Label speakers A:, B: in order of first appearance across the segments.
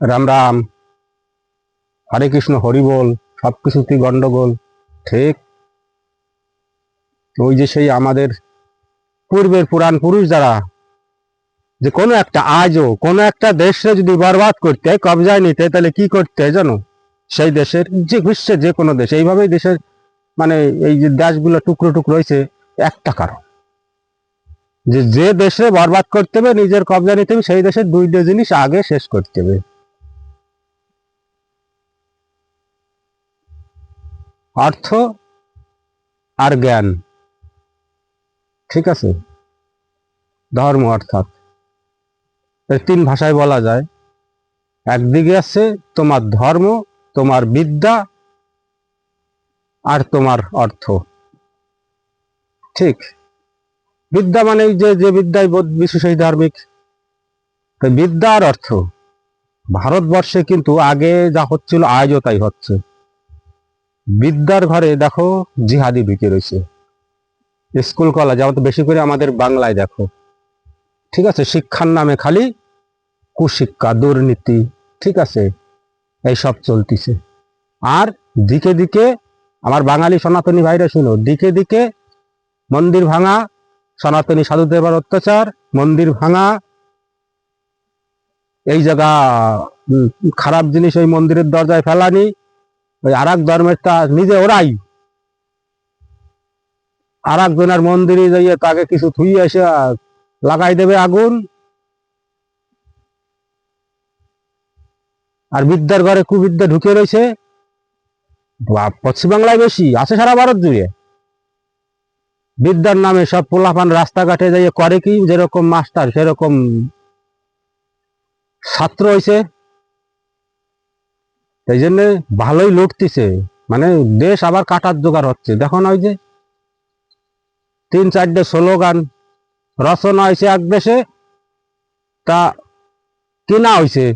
A: রাম রাম। হরে কৃষ্ণ, হরি বল সব কিছুতেই গন্ডগোল। ঠিক। ওই যে সেই আমাদের পূর্বের পুরাণ পুরুষ যারা, যে কোনো একটা আজও, কোনো একটা দেশে যদি বরবাদ করতে, কবজায় নিতে, তাহলে কি করতে জানো? সেই দেশের যে বিশ্বের যে কোনো দেশ, এইভাবেই দেশের মানে এই যে দেশগুলো টুকরো টুকরো হয়েছে, একটা কারণ। যে যে দেশে বরবাদ করতে হবে, নিজের কবজা নিতে হবে, সেই দেশের দুইটা জিনিস আগে শেষ করতে হবে। অর্থ আর জ্ঞান। ঠিক আছে? ধর্ম অর্থাৎ। তিন ভাষায় বলা যায়। একদিকে আছে তোমার ধর্ম, তোমার বিদ্যা আর তোমার অর্থ। ঠিক? বিদ্যা মানে যে যে বিদ্যায় বোধ বিশেষই ধার্মিক। বিদ্যা আর অর্থ। ভারতবর্ষে কিন্তু আগে যা হচ্ছিল, আজও তাই হচ্ছে। বিদ্যার ঘরে দেখো জিহাদি ঢুকে রয়েছে। স্কুল কলেজ আমাদের বেশি করে আমাদের বাংলায় দেখো। ঠিক আছে? শিক্ষার নামে খালি কুশিক্ষা, দুর্নীতি, ঠিক আছে? এইসব চলতিছে। আর দিকে দিকে আমার বাঙালি সনাতনী ভাইরা শুনো, দিকে দিকে মন্দির ভাঙা, সনাতনী সাধুদেবার অত্যাচার, মন্দির ভাঙা, এই জায়গা খারাপ জিনিস ওই মন্দিরের দরজায় ফেলানি ওই আর এক ধর্মের তা নিজে ওরাই। আর একজনের মন্দিরে যাইয়ে তাকে কিছু থুই এসে লাগাই দেবে আগুন। আর বিদ্যার ঘরে কুবিদ্যা ঢুকে রয়েছে। পশ্চিমবাংলায় বেশি, আছে সারা ভারত জুড়ে। বিদ্যার নামে সব পোলাপান রাস্তাঘাটে যাইয়ে করে কি, যেরকম মাস্টার, সেরকম ছাত্র হয়েছে এই জন্য ভালোই লুটতিছে। মানে দেশ আবার কাটার জোগাড় হচ্ছে। দেখো না ওই যে তিন চারটে স্লোগান, রচনা হয়েছে এক দেশে, তা কিনা হয়েছে?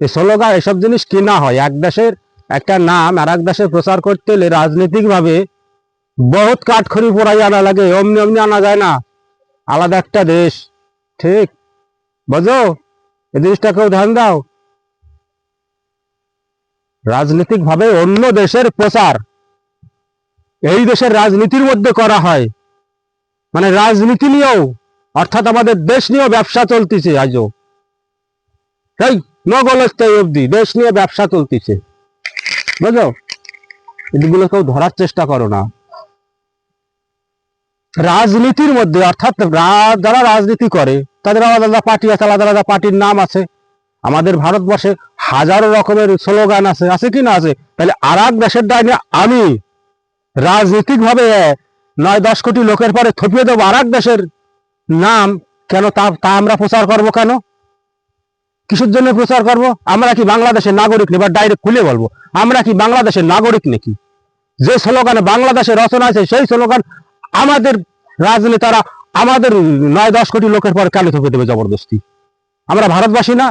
A: এই স্লোগান, এসব জিনিস কিনা হয়? এক দেশের একটা নাম আর এক দেশে প্রচার করতে হলে রাজনৈতিক ভাবে বহুত কাঠখড়ি পোড়াই আনা লাগে। অমনি অমনি আনা যায় না। আলাদা একটা দেশ। ঠিক? বোঝো? এই জিনিসটাকেও ধ্যান দাও। রাজনৈতিক ভাবে অন্য দেশের প্রচার। এই দেশের রাজনীতির মধ্যে করা হয়। মানে রাজনীতি নিয়েও, অর্থাৎ আমাদের দেশ নিয়েও ব্যবসা চলতেছে আজও। এই নগলস্থায়ী অবধি দেশ নিয়ে ব্যবসা চলতেছে। বুঝলো? এগুলো কেউ ধরার চেষ্টা করো না। রাজনীতির মধ্যে, অর্থাৎ যারা রাজনীতি করে, তাদের আলাদা আলাদা পার্টি আছে, আলাদা আলাদা পার্টির নাম আছে। আমাদের ভারতবর্ষে হাজারো রকমের স্লোগান আছে আছে কি না আছে? তাহলে আর এক দেশের ডাইনে আমি রাজনৈতিক ভাবে নয় দশ কোটি লোকের পরে থপিয়ে দেবো আর দেশের নাম, কেন তা তা আমরা প্রচার করব কেন? কিসের জন্য প্রচার করব? আমরা কি বাংলাদেশের নাগরিক নেই বা ডাইরেক্ট খুলে বলব? আমরা কি বাংলাদেশের নাগরিক নাকি? যে স্লোগানে বাংলাদেশের রচনা আছে, সেই স্লোগান আমাদের রাজনেতারা আমাদের নয় দশ কোটি লোকের পর কেন থপে দেবে জবরদস্তি? আমরা ভারতবাসী না।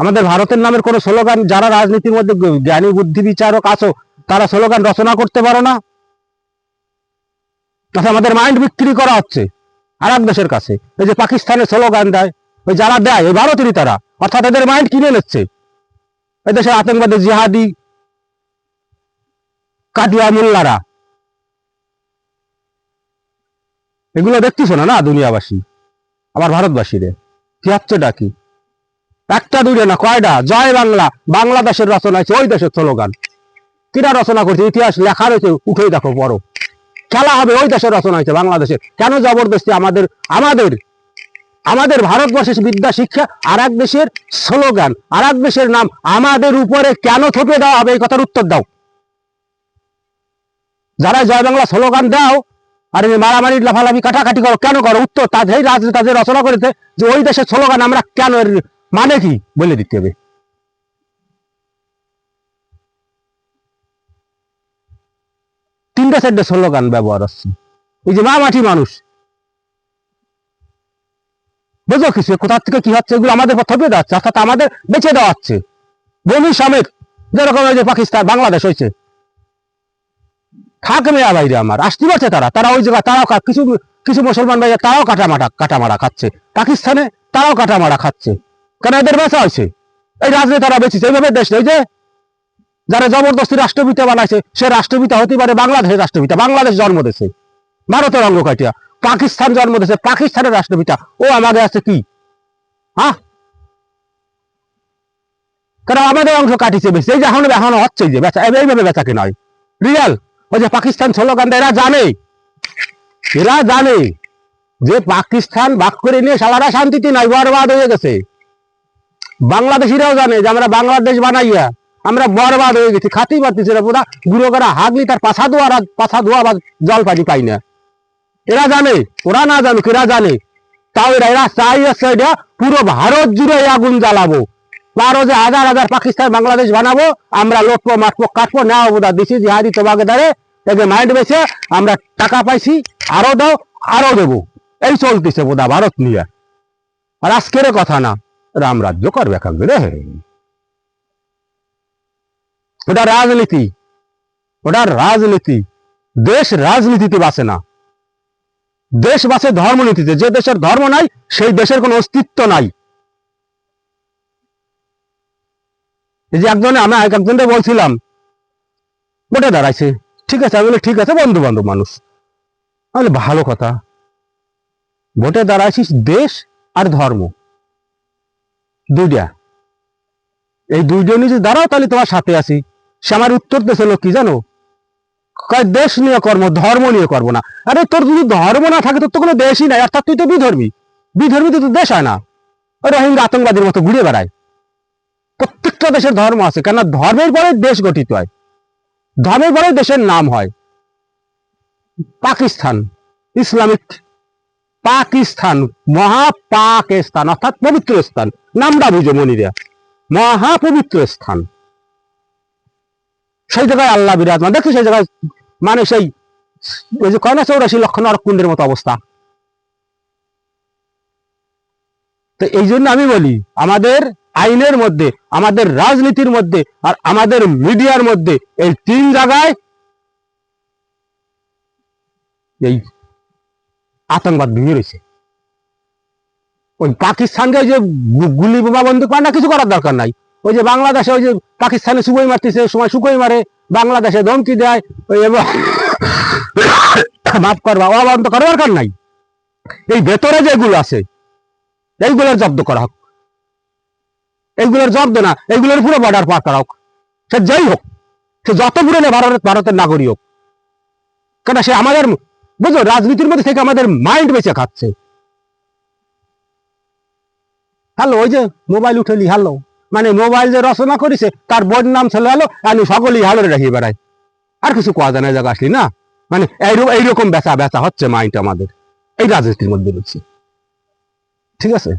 A: আমাদের ভারতের নামের কোন স্লোগান, যারা রাজনীতির মধ্যে জ্ঞানী বুদ্ধি বিচারক আছো, তারা স্লোগান রচনা করতে পারো না। আচ্ছা আমাদের মাইন্ড বিক্রি করা হচ্ছে আর এক দেশের কাছে। এই যে পাকিস্তানের স্লোগান দেয়, ওই যারা দেয়, ওই ভারতেরই তারা। অর্থাৎ এদের মাইন্ড কিনে নিচ্ছে। এই দেশের আতঙ্কবাদী জিহাদি কাটিয়া মোল্লারা। এগুলো দেখতেছো না না, দুনিয়াবাসী? আমার ভারতবাসীরে কি? হচ্ছে ডাকি একটা দুইটা না, কয়টা? জয় বাংলা, বাংলাদেশের রচনা আছে ওই দেশের স্লোগান কিরা রচনা করছে? ইতিহাস লেখা রয়েছে, উঠেই দেখো পড়ো। খেলা হবে, ওই দেশের রচনা হয়েছে, বাংলাদেশের। কেন জবরদস্তি আমাদের আমাদের আমাদের ভারতবর্ষের বিদ্যা, শিক্ষা আর এক দেশের স্লোগান আর এক দেশের নাম, আমাদের উপরে কেন থপে দেওয়া হবে? এই কথার উত্তর দাও। যারা জয় বাংলা স্লোগান দাও, আর এই মারামারি লাফালাফি, কাটাকাটি করো, কেন করো? উত্তর তাদের রাজনেতা যে রচনা করেছে যে ওই দেশের স্লোগান আমরা কেন মানে কি? বলে দিতে হবে। তিনটা চারটে স্লোগান ব্যবহার হচ্ছে। এই যে মা মাটি মানুষ। বুঝো কিছু কোথা থেকে কি হচ্ছে? এগুলো আমাদের থপে দেওয়া অর্থাৎ আমাদের বেঁচে দেওয়া হচ্ছে। বমি সমেত যেরকম ওই যে পাকিস্তান, বাংলাদেশ হয়েছে। থাক মেয়া বাইরে আমার, আসতে পারছে তারা। তারা ওই জায়গা তারাও কিছু কিছু মুসলমান ভাই তারাও কাটামাটা, কাটামারা খাচ্ছে। পাকিস্তানে তারাও কাটা মারা খাচ্ছে। কেন এদের বেচা হয়েছে এই রাজনেতারা বেঁচেছে, এইভাবে দেশ এই যে যারা জবরদস্তি রাষ্ট্রপিতা বানাইছে, সে রাষ্ট্রপিতা হতে পারে বাংলাদেশের রাষ্ট্রপিতা বাংলাদেশ জন্ম দিয়েছে, ভারতের অঙ্গ কাটিয়া পাকিস্তান জন্ম দিয়েছে, পাকিস্তানের রাষ্ট্রপিতা ও আমাদের আছে কি? হ্যাঁ? কারণ আমাদের অংশ কাটিছে বেশি? এই যে এখন এখন হচ্ছে যে বেচা এইভাবে বেচা কি নয়? রিয়াল ওই যে পাকিস্তান স্লোগান এরা জানে। এরা জানে যে পাকিস্তান বাক করে নিয়ে সালারা শান্তিতে নাই, বরবাদ হয়ে গেছে। বাংলাদেশিরাও জানে যে আমরা বাংলাদেশ বানাইয়া আমরা বরবাদ হয়ে গেছি খাতেই পারতেছি না গুঁড়ো করা হাগলি তার পাছা দোয়ার পাছা ধোয়া বা জল পানি পাই না। এরা জানে, ওরা না জানুক, এরা জানে। তাও এরা এরা চাই এটা পুরো ভারত জুড়ে আগুন জ্বালাবো। বারো যে হাজার হাজার পাকিস্তান বাংলাদেশ বানাবো, আমরা লোটবো মাটবো কাটবো নেওয়া বোধা দিছি জিহাদি তোমাকে দাঁড়ে একে মাইন্ড বেছে, আমরা টাকা পাইছি, আরও দাও, আরও দেবো। এই চলতেছে বোধা ভারত নিয়ে। আর আজকের কথা না। রাম রাজ্য করবে কাকবে রে। ওটা রাজনীতি ওটা রাজনীতি। দেশ রাজনীতিতে বাঁচে না। দেশ বাঁচে ধর্মনীতিতে। যে দেশের ধর্ম নাই, সেই দেশের কোনো অস্তিত্ব নাই। এই যে একজনে, আমি এক একজনকে বলছিলাম ভোটে দাঁড়াইছে। ঠিক আছে, আমি ঠিক আছে বন্ধু বান্ধব মানুষ। আমি ভালো কথা। ভোটে দাঁড়াইছিস দেশ আর ধর্ম। দুইটা। এই দুইজন যদি দাঁড়াও, তাহলে তোমার সাথে আছি। সে আমার উত্তর দেশে লোক কি জানো? দেশ নিয়ে কর্ম, ধর্ম নিয়ে করব না। আরে, তোর যদি ধর্ম না থাকে, তোর তো কোনো দেশই নাই। অর্থাৎ তুই তো বিধর্মী। বিধর্মী তো দেশ হয় না। রোহিঙ্গা আতঙ্কবাদীর মতো ঘুরে বেড়ায়। প্রত্যেকটা দেশের ধর্ম আছে কেন ধর্মের পরে দেশ গঠিত হয়। ধর্মের পরে দেশের নাম হয়। পাকিস্তান, ইসলামিক পাকিস্তান মহা পাকিস্তান অর্থাৎ পবিত্র স্থান নামটা বুঝো মনিরা। মহা পবিত্র স্থান সেই জায়গায় আল্লাহ বিরাজমান। দেখো সেই জায়গায় মানে সেই ওই যে কয়না চৌরাশি লক্ষ নরকুণ্ডের মতো অবস্থা। তো এই জন্য আমি বলি, আমাদের আইনের মধ্যে, আমাদের রাজনীতির মধ্যে আর আমাদের মিডিয়ার মধ্যে এই তিন জায়গায় এই আতঙ্কবাদ ভেঙে রয়েছে। ওই পাকিস্তানকে ওই যে গুলি বোমা বন্দুক পায় না কিছু করার দরকার নাই। ওই যে বাংলাদেশে ওই যে পাকিস্তানে সুকই মারতেছে সময় সুকই মারে, বাংলাদেশে ধমকি দেয়, ওই মাফ করবা অবন্ত করার দরকার নাই। এই ভেতরে যেগুলো আছে, এইগুলোর জব্দ করা হোক। এইগুলোর জব্দ না, এইগুলোর পুরো বর্ডার পার করা হোক। সে যাই হোক, সে যত পুরনো ভারতের ভারতের নাগরিক হোক। কেন সে আমাদের বুঝলো? রাজনীতির মধ্যে থেকে আমাদের মাইন্ড বেঁচে খাচ্ছে। হ্যালো ওই যে মোবাইল উঠেলি হ্যালো মানে মোবাইল যে রচনা করেছে, তার বোন নাম ছিল হ্যালো আমি সকলেই হ্যালো রাখিয়ে বেড়াই। আর কিছু কোয়া জানা জায়গা আসলি না? মানে এইরকম এইরকম বেচা বেচা হচ্ছে মাইন্ড আমাদের। এই রাজনীতির মধ্যে রয়েছে। ঠিক আছে?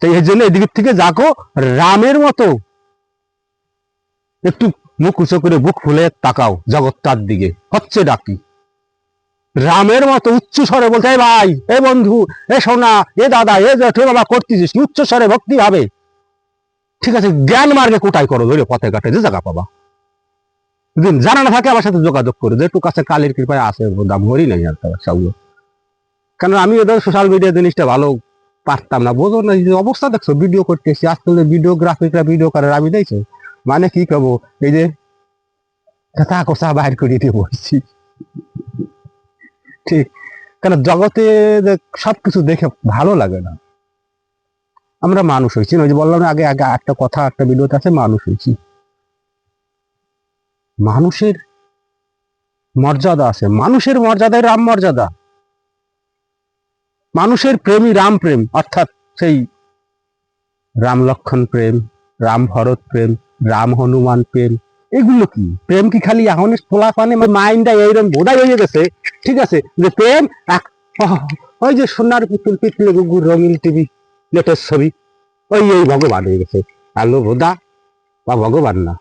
A: তো এই জন্য এদিক থেকে যাকো, রামের মতো। একটু মুখ উঁচু করে বুক ফুলে তাকাও, জগৎটার দিকে। হচ্ছে ডাকি। রামের মতো উচ্চ স্বরে বলতে "এই ভাই, এ বন্ধু, এ সোনা, এ দাদা, এ জেঠু বাবা করতেছিস উচ্চ স্বরে ভক্তি হবে ঠিক আছে, জ্ঞান মার্গে কোটাই করো ধরে পথে ঘাটে, যে জায়গা পাবা। যদি জানা না থাকে আমার সাথে যোগাযোগ করো যেটু কাছে কালের কৃপায় আছে দাম হরি নাই আর সবগুলো কারণ আমি ওদের সোশ্যাল মিডিয়া জিনিসটা ভালো পারতাম না, বোঝো না যে অবস্থা দেখছ ভিডিও করতেছি, আজকাল যে ভিডিওগ্রাফিকরা ভিডিও করে, আমি দেখছ মানে কি কব এই যে, কথা কোসা বাইর করে দিয়ে বলছি ঠিক। কেন জগতে সবকিছু দেখে ভালো লাগে না। আমরা মানুষ হয়েছি। ওই যে বললাম না, আগে আগে একটা কথা, একটা ভিডিওতে আছে, মানুষ হয়েছি। মানুষের মর্যাদা আছে। মানুষের মর্যাদায় রাম মর্যাদা। মানুষের প্রেমই রাম প্রেম, অর্থাৎ সেই রাম লক্ষণ প্রেম, রাম ভরত প্রেম, রাম হনুমান প্রেম এগুলো কি? প্রেম কি খালি এখন খোলা পানে মাইন্ডটা এইরকম বোধাই হয়ে গেছে? ঠিক আছে, যে প্রেম ওই যে সোনার পুতুল পিতলে গুগুর রঙিন টিভি নেটের ছবি, ওই এই ভগবান হয়ে গেছে। আলো বোধা, বা ভগবান না।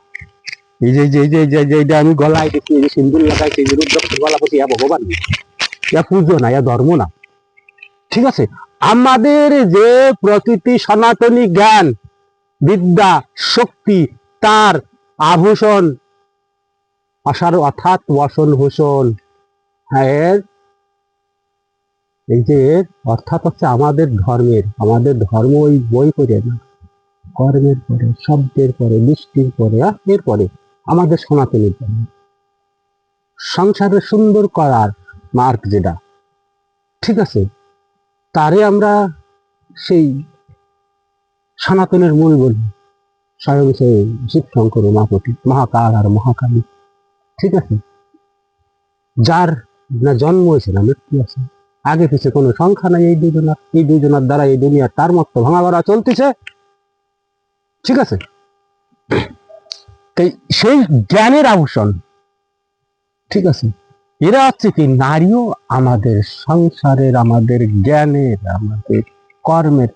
A: এই যে যে যে যে এইটা আমি গলায় দেখি, এই যে সিন্দুর লাগাইছি, এই যে রুদ্রাক্ষ গলাপতি, ইয়া ভগবান না। ইয়া পুজো না, ইয়া ধর্ম না। ঠিক আছে, আমাদের যে প্রকৃতি সনাতনী জ্ঞান, বিদ্যা, শক্তি, তার আভূষণ। আশার অর্থাৎ বসন ভূষণ। হ্যাঁ। এই যে অর্থাৎ হচ্ছে আমাদের ধর্মের, আমাদের ধর্ম ওই বই করে না। কর্মের পরে, শব্দের পরে বৃষ্টির পরে এরপরে আমাদের সনাতনের ধর্ম। সংসারে সুন্দর করার মার্ক যেটা, ঠিক আছে? তারে আমরা সেই সনাতনের মূল বলি। স্বয়ং সে শিব শঙ্কর উমাপতি মহাকাল। আর মহাকালী ঠিক আছে? যার না জন্ম হয়েছে, না মৃত্যু আছে, আগে পিছে কোনো সংখ্যা নাই এই দুজনার এই দুজনার দ্বারা এই দুনিয়ার তার মতো ভাঙা ভাড়া চলতেছে। ঠিক আছে? তাই সেই জ্ঞানের আভূষণ। ঠিক আছে? এরা হচ্ছে কি? নারীও আমাদের সংসারের, আমাদের জ্ঞানের, আমাদের কর্মের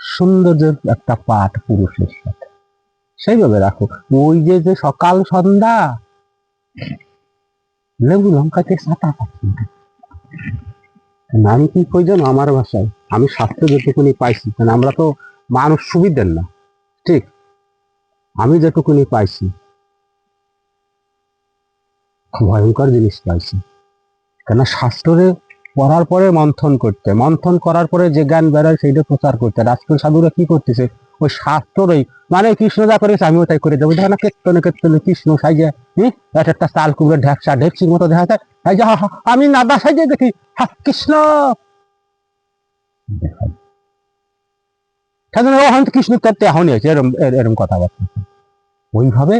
A: সৌন্দর্যের একটা পাঠ পুরুষের সাথে। সেইভাবে রাখো। ওই যে যে সকাল সন্ধ্যা, লেবু লঙ্কাতে সাঁতা পাচ্ছি আমি কি কই জানো আমার ভাষায় আমি স্বাস্থ্য যেটুকুনি পাইছি, কারণ আমরা তো মানুষ সুবিধের না। ঠিক? আমি যেটুকুনি পাইছি ভয়ঙ্কর জিনিস পাইছি। কেন শাস্ত্রে পড়ার পরে মন্থন করতে। মন্থন করার পরে যে জ্ঞান বেরোয় সেইটা প্রচার করতে। রাজকুল সাধুরা কি করতেছে? ওই শাস্ত্রই। মানে কৃষ্ণ যা করেছে আমিও তাই করে দেবো। দেখো না কেতনে কেতনে কৃষ্ণ সাইজে হম একটা তাল কুমড়ের ঢ্যাকসা ঢেপসির মতো দেখা যায়। এই যে আমি নাদা সাইজে দেখি। হা, কৃষ্ণ! কৃষ্ণ তত্ত্বে এখনই হয়েছে এরম এরম কথাবার্তা। ওইভাবে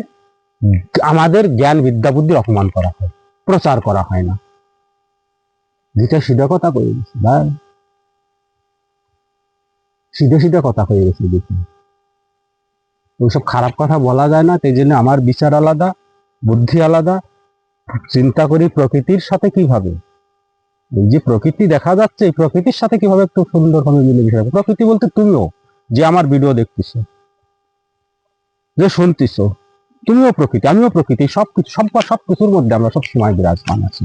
A: আমাদের জ্ঞান বিদ্যা বুদ্ধির অপমান করা হয়। প্রচার করা হয় না। যেটা সিধা কথা কয়ে গেছে? ভাই সিধে সিধে কথা কয়ে গেছে দেখি ওইসব খারাপ কথা বলা যায় না, সেই জন্য আমার বিচার আলাদা, বুদ্ধি আলাদা। চিন্তা করি প্রকৃতির সাথে কীভাবে? এই যে প্রকৃতি দেখা যাচ্ছে, এই প্রকৃতির সাথে কীভাবে একটু সুন্দরভাবে মিলে মিশে রাখব। প্রকৃতি বলতে তুমিও, যে আমার ভিডিও দেখতেছো, যে শুনতেছো, তুমিও প্রকৃতি, আমিও প্রকৃতি, সবকিছু, সব সব কিছুর মধ্যে আমরা সব সময় বিরাজমান আছি।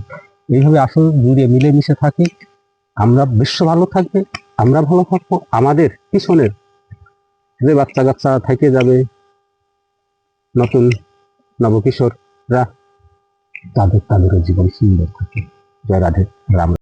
A: এইভাবে আসুন জুড়ে মিলেমিশে থাকি। আমরা বিশ্ব ভালো থাকবে, আমরা ভালো থাকব, আমাদের পিছনের যে বাচ্চা কাচ্চা থেকে যাবে নতুন নবকিশোররা, তাদের তাদেরও জীবন সুন্দর থাকে। জয় রাধে, রাম